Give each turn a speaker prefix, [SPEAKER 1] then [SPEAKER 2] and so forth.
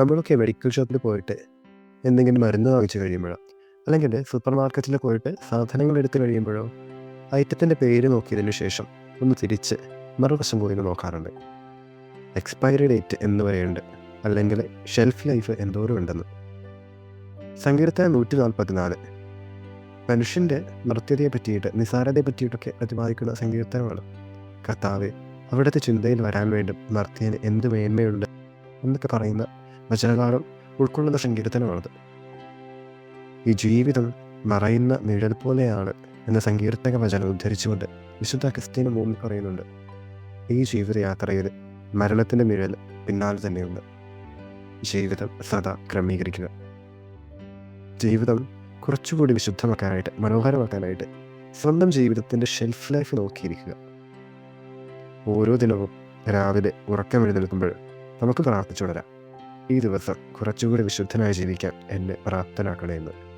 [SPEAKER 1] നമ്മളൊക്കെ മെഡിക്കൽ ഷോപ്പിൽ പോയിട്ട് എന്തെങ്കിലും മരുന്ന് വാങ്ങിച്ചു കഴിയുമ്പോഴോ അല്ലെങ്കിൽ സൂപ്പർ മാർക്കറ്റിൽ പോയിട്ട് സാധനങ്ങൾ എടുത്തു കഴിയുമ്പോഴോ ഐറ്റത്തിന്റെ പേര് നോക്കിയതിന് ശേഷം ഒന്ന് തിരിച്ച് മറുവശം പോയി നോക്കാറുണ്ട്. എക്സ്പയറി ഡേറ്റ് എന്ന് പറയുന്നുണ്ട് അല്ലെങ്കിൽ ഷെൽഫ് ലൈഫ് എന്തോരം ഉണ്ടെന്ന്. സങ്കീർത്തനം നൂറ്റി നാൽപ്പത്തിനാല് മനുഷ്യന്റെ നൃത്യതയെ പറ്റിയിട്ട് നിസാരതയെ പറ്റിയിട്ടൊക്കെ പ്രതിപാദിക്കുന്ന സങ്കീർത്തനമാണ്. കർത്താവ് അവിടുത്തെ ചിന്തയിൽ വരാൻ വേണ്ടി മർത്യന് എന്ത് മേന്മയുണ്ട് എന്നൊക്കെ പറയുന്ന വചനകാലം ഉൾക്കൊള്ളുന്ന സങ്കീർത്തനമാണത്. ഈ ജീവിതം മറയുന്ന നിഴൽ പോലെയാണ് എന്ന സങ്കീർത്തക വചനം ഉദ്ധരിച്ചുകൊണ്ട് വിശുദ്ധ ക്രിസ്ത്യൻ മൂമി പറയുന്നുണ്ട്. ഈ ജീവിതയാത്രയിൽ മരണത്തിന്റെ നിഴൽ പിന്നാലെ തന്നെയുണ്ട്. ജീവിതം സദാ ക്രമീകരിക്കുക. ജീവിതം കുറച്ചുകൂടി വിശുദ്ധമാക്കാനായിട്ട് മനോഹരമാക്കാനായിട്ട് സ്വന്തം ജീവിതത്തിന്റെ ഷെൽഫ് ലൈഫ് നോക്കിയിരിക്കുക. ഓരോ ദിനവും രാവിലെ ഉറക്കം എഴുന്നേൽക്കുമ്പോൾ നമുക്ക് പ്രാർത്ഥിച്ചു തുടരാം ഈ ദിവസം കുറച്ചുകൂടി വിശുദ്ധനായി ജീവിക്കാൻ എന്നെ പ്രാപ്തനാക്കണമെന്ന്